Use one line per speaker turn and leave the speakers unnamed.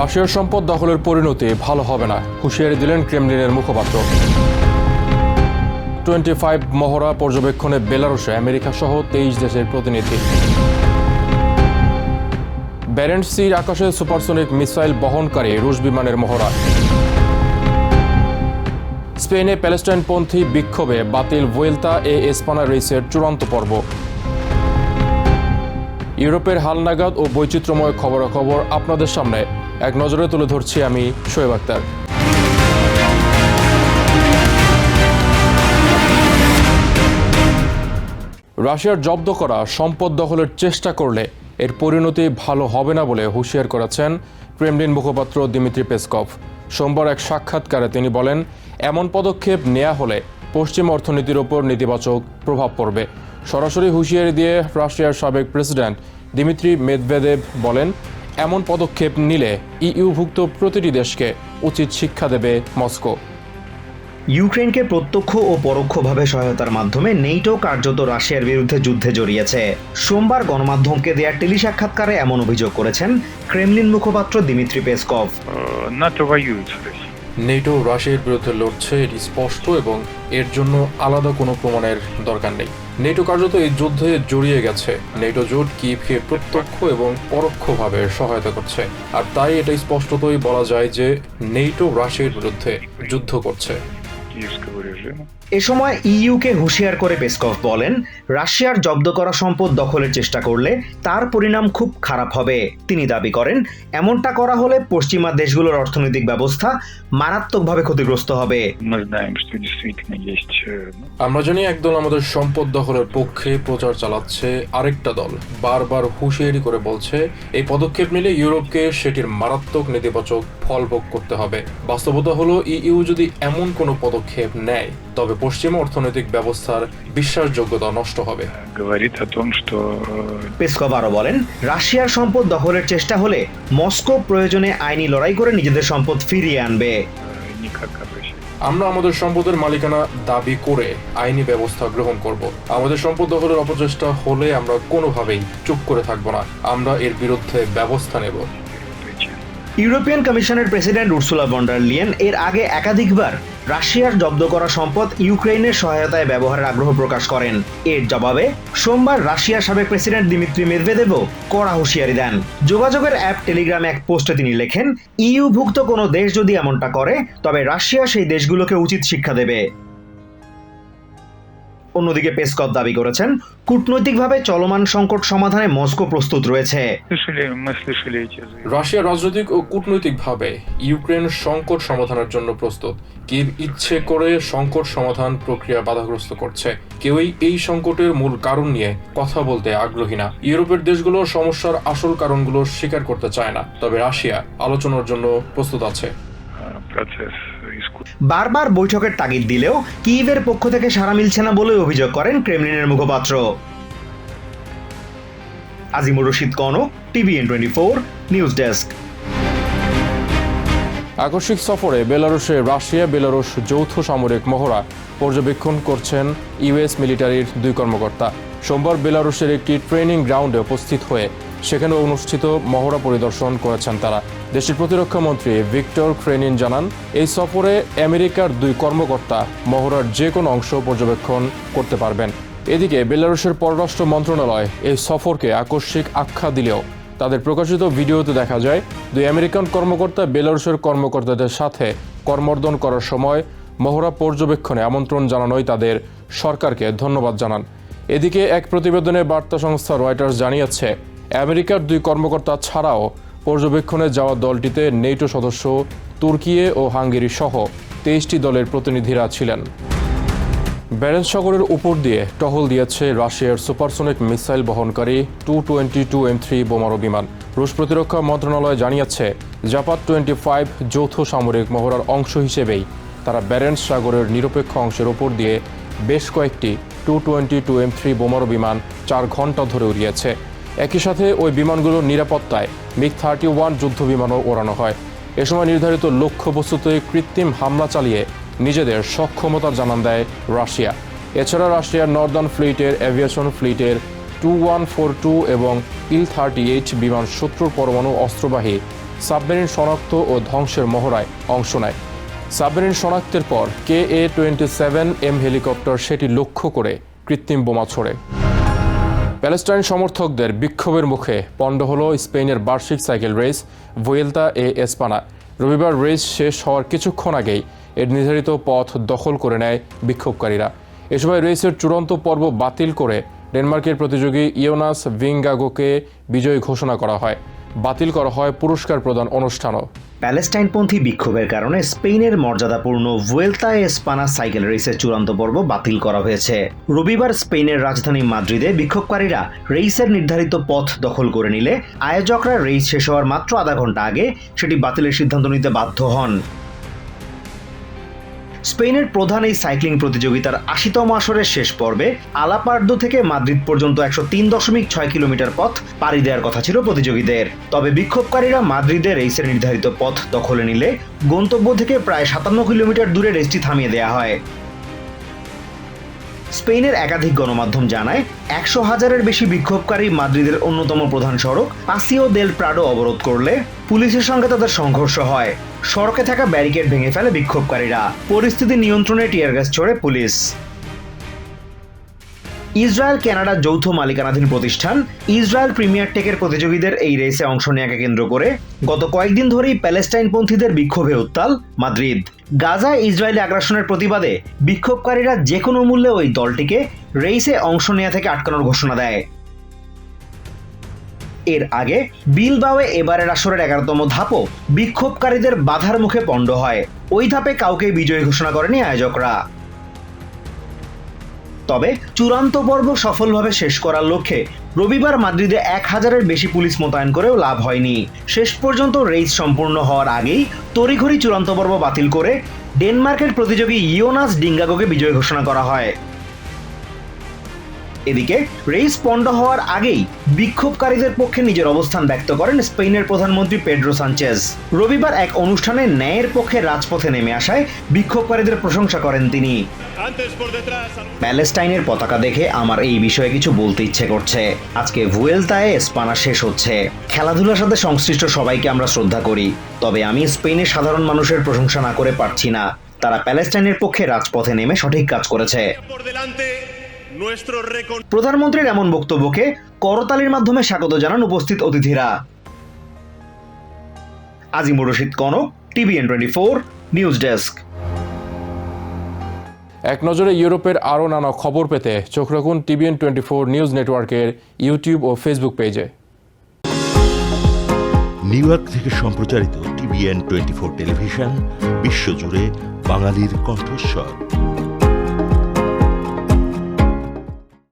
রাশিয়ার সম্পদ দখলের পরিণতি ভালো হবে না। হুঁশিয়ারি দিলেন ক্রেমলিনের মুখপাত্র। টোয়েন্টি ফাইভ মহড়া পর্যবেক্ষণে বেলারুশে আমেরিকা সহ তেইশ দেশের প্রতিনিধি। ব্যারেন্ট সির আকাশে সুপারসোনিক মিসাইল বহনকারী রুশ বিমানের মহড়া। স্পেনে প্যালেস্টাইনপন্থী বিক্ষোভে বাতিল ভুয়েলতা এ এসপানা রেসের চূড়ান্ত পর্ব। ইউরোপের হালনাগাদ ও বৈচিত্র্যময় খবরাখবর আপনাদের সামনে। এক নজরে তুলে ধরছি আমি শোয়েব আক্তার। রাশিয়ার জব্দ করা সম্পদ দখলের চেষ্টা করলে এর পরিণতি ভালো হবে না বলে হুঁশিয়ার করেছেন ক্রেমলিন মুখপাত্র দিমিত্রি পেসকভ। সোমবার এক সাক্ষাৎকারে তিনি বলেন, এমন পদক্ষেপ নেয়া হলে পশ্চিম অর্থনীতির ওপর নেতিবাচক প্রভাব পড়বে। সরাসরি হুঁশিয়ারি দিয়ে রাশিয়ার সাবেক প্রেসিডেন্ট দিমিত্রি মেদভেদেব বলেন এমন পদক্ষেপ নিলে ইইউভুক্ত প্রতিটি দেশকে উচিত শিক্ষা দেবে মস্কো।
ইউক্রেনকে প্রত্যক্ষ ও পরোক্ষভাবে সহায়তার মাধ্যমে নেইটো কার্যত রাশিয়ার বিরুদ্ধে যুদ্ধে জড়িয়েছে। সোমবার গণমাধ্যমকে দেয়া টেলি সাক্ষাৎকারে এমন অভিযোগ করেছেন ক্রেমলিন মুখপাত্র দিমিত্রি পেসকভ।
নেটো রাশিয়ার বিরুদ্ধে লড়ছে এটি স্পষ্ট এবং এর জন্য আলাদা কোনো প্রমাণের দরকার নেই। নেটো কার্যত এই যুদ্ধে জড়িয়ে গেছে। নেটো জোট কিভকে প্রত্যক্ষ এবং পরোক্ষভাবে সহায়তা করছে। আর তাই এটা স্পষ্টতই বলা যায় যে নেটো রাশিয়ার বিরুদ্ধে যুদ্ধ করছে।
কিয়েভস্কেগো রেজিম
এ সময় ইইউ কে হুঁশিয়ার করে পেসকভ বলেন রাশিয়ার জব্দ করা সম্পদ দখলের চেষ্টা করলে তার পরিণাম খুব খারাপ হবে। তিনি দাবি করেন এমনটা করা হলে পশ্চিমা দেশগুলোর অর্থনৈতিক ব্যবস্থা মারাত্মকভাবে ক্ষতিগ্রস্ত হবে।
আমরা জানি একদল আমাদের সম্পদ দখলের পক্ষে প্রচার চালাচ্ছে আরেকটা দল। বারবার হুঁশিয়ারি করে বলছে এই পদক্ষেপ নিলে ইউরোপকে সেটির মারাত্মক নেতিবাচক ফল ভোগ করতে হবে। বাস্তবতা হলো ইইউ যদি এমন কোনো পদক্ষেপ পদক্ষেপ নেয়। তবে পশ্চিম অর্থনৈতিক ব্যবস্থার বিশ্বাসযোগ্যতা নষ্ট হবে।
পেসকভ আরও বলেন রাশিয়ার সম্পদ দখলের চেষ্টা হলে মস্কো প্রয়োজনে আইনি লড়াই করে নিজেদের সম্পদ ফিরিয়ে আনবে।
আমরা আমাদের সম্পদের মালিকানা দাবি করে আইনি ব্যবস্থা গ্রহণ করব। আমাদের সম্পদ দখলের অপচেষ্টা হলে আমরা কোনোভাবেই চুপ করে থাকব না। আমরা এর বিরুদ্ধে ব্যবস্থা নেব।
ইউরোপিয়ান কমিশনের প্রেসিডেন্ট উর্সুলা বন্ডার লিয়েন এর আগে একাধিকবার রাশিয়ার জব্দ করা সম্পদ ইউক্রেনের সহায়তায় ব্যবহারের আগ্রহ প্রকাশ করেন। এর জবাবে, সোমবার রাশিয়ার সাবেক প্রেসিডেন্ট দিমিত্রি মেদভেদেবও কড়া হুঁশিয়ারি দেন। যোগাযোগের অ্যাপ টেলিগ্রামে এক পোস্টে তিনি লেখেন ইউভুক্ত কোনো দেশ যদি এমনটা করে, তবে রাশিয়া সেই দেশগুলোকে উচিত শিক্ষা দেবে। অন্যদিকে পেসকভ দাবি করেছেন কূটনৈতিকভাবে চলমান সংকট সমাধানে মস্কো প্রস্তুত রয়েছে।
রাশিয়া রাজনৈতিক ও কূটনৈতিকভাবে ইউক্রেন সংকট সমাধানের জন্য প্রস্তুত। কিভ ইচ্ছে করে সংকট সমাধান প্রক্রিয়া বাধাগ্রস্ত করছে। কেউই এই সংকটের মূল কারণ নিয়ে কথা বলতে আগ্রহী না। ইউরোপের দেশগুলো সমস্যার আসল কারণগুলো স্বীকার করতে চায় না। তবে রাশিয়া আলোচনার জন্য প্রস্তুত আছে।
বারবার বৈঠকের তাগিদ দিলেও কিয়েভের পক্ষ থেকে সাড়া মিলছে না বলে অভিযোগ করেন ক্রেমলিনের মুখপাত্র। Azimur Rashid Konok, TVN twenty four, news desk.
আকস্মিক সফরে বেলারুশে রাশিয়া, বেলারুশ যৌথ সামরিক মহড়া পর্যবেক্ষণ করছেন ইউএস মিলিটারির দুই কর্মকর্তা। সোমবার বেলারুশের একটি ট্রেনিং গ্রাউন্ডে উপস্থিত হয়ে সেখানে অনুষ্ঠিত মহড়া পরিদর্শন করেছেন তারা। দেশটির প্রতিরক্ষা মন্ত্রী ভিক্টর ক্রেনিন জানান, এই সফরে আমেরিকার দুই কর্মকর্তা মহড়ার যে কোনো অংশ পর্যবেক্ষণ করতে পারবেন। এদিকে বেলারুশের পররাষ্ট্র মন্ত্রণালয় এই সফরকে আকস্মিক আখ্যা দিলেও তাদের প্রকাশিত ভিডিওতে দেখা যায়, দুই আমেরিকান কর্মকর্তা বেলারুশের কর্মকর্তাদের সাথে কর্মর্দন করার সময় মহড়া পর্যবেক্ষণে আমন্ত্রণ জানানোই তাদের সরকারকে ধন্যবাদ জানান। এদিকে এক প্রতিবেদনে বার্তা সংস্থা রয়টার্স জানিয়েছে আমেরিকার দুই কর্মকর্তা ছাড়াও পর্যবেক্ষণে যাওয়া দলটিতে নেটো সদস্য তুর্কিয়ে ও হাঙ্গেরি সহ তেইশটি দলের প্রতিনিধিরা ছিলেন। ব্যারেন্স সাগরের উপর দিয়ে টহল দিয়েছে রাশিয়ার সুপারসোনিক মিসাইল বহনকারী Tu twenty two M three বোমারু বিমান। রুশ প্রতিরক্ষা মন্ত্রণালয় জানিয়েছে জাপাত টোয়েন্টি ফাইভ যৌথ সামরিক মহড়ার অংশ হিসেবেই তারা ব্যারেন্স সাগরের নিরপেক্ষ অংশের ওপর দিয়ে বেশ কয়েকটি Tu twenty two M three বোমারু বিমান চার ঘণ্টা ধরে উড়িয়েছে। একই সাথে ওই বিমানগুলোর নিরাপত্তায় মিগ থার্টি ওয়ান যুদ্ধ বিমানও ওড়ানো হয়। এ সময় নির্ধারিত লক্ষ্যবস্তুতে কৃত্রিম হামলা চালিয়ে নিজেদের সক্ষমতা জানান দেয় রাশিয়া। এছাড়া রাশিয়ার নর্দার্ন ফ্লিটের অ্যাভিয়েশন ফ্লিটের টু ওয়ান ফোর টু এবং ইল থার্টি এইট বিমান শত্রুর পরমাণু অস্ত্রবাহী সাবমেরিন শনাক্ত ও ধ্বংসের মহড়ায় অংশ নেয়। সাবমেরিন শনাক্তের পর K A twenty seven M helicopter সেটি লক্ষ্য করে কৃত্রিম বোমা ছোড়ে। প্যালেস্টাইন সমর্থকদের বিক্ষোভের মুখে পণ্ড হল স্পেনের বার্ষিক cycle race, Vuelta a Espana. রবিবার রেস শেষ হওয়ার কিছুক্ষণ আগেই এর নির্ধারিত পথ দখল করে নেয় বিক্ষোভকারীরা। এ সময় রেসের চূড়ান্ত পর্ব বাতিল করে ডেনমার্কের প্রতিযোগী ইয়োনাস ভিঙ্গাগোকে বিজয়ী ঘোষণা করা হয়। বাতিল করা হয় পুরস্কার প্রদান অনুষ্ঠানও।
প্যালেস্টাইনপন্থী বিক্ষোভের কারণে স্পেনের মর্যাদাপূর্ণ ভুয়েলতা এসপানা সাইকেল রেসের চূড়ান্ত পর্ব বাতিল করা হয়েছে। রবিবার স্পেনের রাজধানী মাদ্রিদে বিক্ষোভকারীরা রেইসের নির্ধারিত পথ দখল করে নিলে আয়োজকরা রেইস শেষ হওয়ার মাত্র আধা ঘণ্টা আগে সেটি বাতিলের সিদ্ধান্ত নিতে বাধ্য হন। স্পেনের প্রধান এই সাইক্লিং প্রতিযোগিতার আশিতম আসরের শেষ পর্বে আলাপার্দো থেকে মাদ্রিদ পর্যন্ত একশো তিন দশমিক ছয় কিলোমিটার পথ পাড়ি দেওয়ার কথা ছিল প্রতিযোগীদের। তবে বিক্ষোভকারীরা মাদ্রিদের রেসের নির্ধারিত পথ দখলে নিলে গন্তব্য থেকে প্রায় সাতান্ন কিলোমিটার দূরে রেসটি থামিয়ে দেওয়া হয়। স্পেনের একাধিক গণমাধ্যম জানায়, একশো হাজারের বেশি বিক্ষোভকারী মাদ্রিদের অন্যতম প্রধান সড়ক পাসিও দেল প্রাডো অবরোধ করলে পুলিশের সঙ্গে তাদের সংঘর্ষ হয়। সড়কে থাকা ব্যারিকেড ভেঙে ফেলে বিক্ষোভকারীরা। পরিস্থিতি নিয়ন্ত্রণে টিয়ার গ্যাস ছোড়ে পুলিশ। ইসরায়েল কানাডা যৌথ মালিকানাধীন প্রতিষ্ঠান ইসরায়েল প্রিমিয়ার টেকের প্রতিযোগীদের এই রেসে অংশ নেওয়াকে কেন্দ্র করে গত কয়েকদিন ধরেই প্যালেস্টাইনপন্থীদের বিক্ষোভে উত্তাল মাদ্রিদ। গাজায় ইসরায়েলি আগ্রাসনের প্রতিবাদে বিক্ষোভকারীরা যে কোনো মূল্যে ওই দলটিকে রেইসে অংশ নেওয়া থেকে আটকানোর ঘোষণা দেয়। এর আগে বিলবাওয়ে এবারের আসরের এগারোতম ধাপও বিক্ষোভকারীদের বাধার মুখে পণ্ড হয়। ওই ধাপে কাউকে বিজয়ী ঘোষণা করেনি আয়োজকরা। তবে চূড়ান্ত পর্ব সফলভাবে শেষ করার লক্ষ্যে রবিবার মাদ্রিদে এক হাজারের বেশি পুলিশ মোতায়েন করেও লাভ হয়নি। শেষ পর্যন্ত রেস সম্পূর্ণ হওয়ার আগেই তড়িঘড়ি চূড়ান্ত পর্ব বাতিল করে ডেনমার্কের প্রতিযোগী ইয়োনাস ডিঙ্গাগোকে বিজয় ঘোষণা করা হয়। এদিকে রেস পণ্ড হওয়ার আগেই বিক্ষোভকারীদের পক্ষে নিজের অবস্থান ব্যক্ত করেন স্পেনের প্রধানমন্ত্রী পেড্রো সানচেজ। রবিবার এক অনুষ্ঠানে ন্যায়ের পক্ষে রাজপথে নেমে আসায় বিক্ষোভকারীদের প্রশংসা করেন তিনি. প্যালেস্টাইনের পতাকা দেখে আমার এই বিষয়ে কিছু বলতে ইচ্ছে করছে। আজকে ভুয়েলতায় স্পানা শেষ হচ্ছে। খেলাধুলার সাথে সংশ্লিষ্ট সবাইকে আমরা শ্রদ্ধা করি। তবে আমি স্পেনের সাধারণ মানুষের প্রশংসা না করে পারছি না। তারা প্যালেস্টাইনের পক্ষে রাজপথে নেমে সঠিক কাজ করেছে। প্রধানমন্ত্রীর এমন বক্তব্যকে করতালির মাধ্যমে স্বাগত জানান উপস্থিত অতিথিরা। Azimur Rashid Konok TVN twenty four news desk.
এক নজরে ইউরোপের আরও নানা খবর পেতে চোখ রাখুন টিভিএন টোয়েন্টি ফোর নিউজ নেটওয়ার্কের ইউটিউব ও ফেসবুক পেজে।
নিউ ইয়র্ক থেকে সম্প্রচারিত টিভিএন টোয়েন্টি ফোর টেলিভিশন বিশ্বজুড়ে বাঙালির কণ্ঠস্বর।